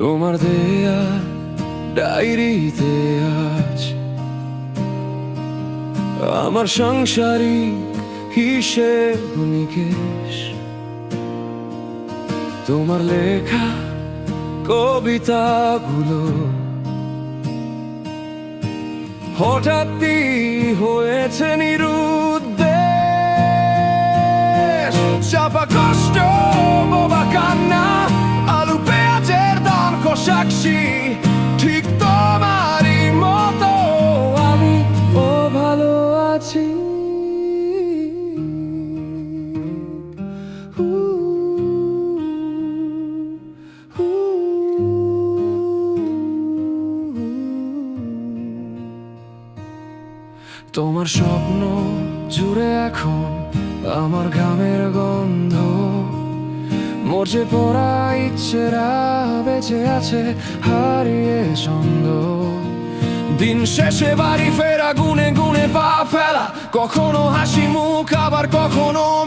তোমার দেয়া ডায়েরিতে আজ আমার সাংসারিক হিসেব নিকেশ। তোমার লেখা কবিতাগুলো হঠাৎই হয়েছে নিরুদ্দেশ। চাপা কষ্ট তোমার স্বপ্ন জুড়ে এখন আমার ঘামের গন্ধ। মরছে পড়া ইচ্ছেরা বেঁচে আছে, হারিয়ে ছন্দ। দিন শেষে বাড়ি ফেরা, গুনে গুনে পা ফেলা। কখনো হাসি মুখ, আবার কখনো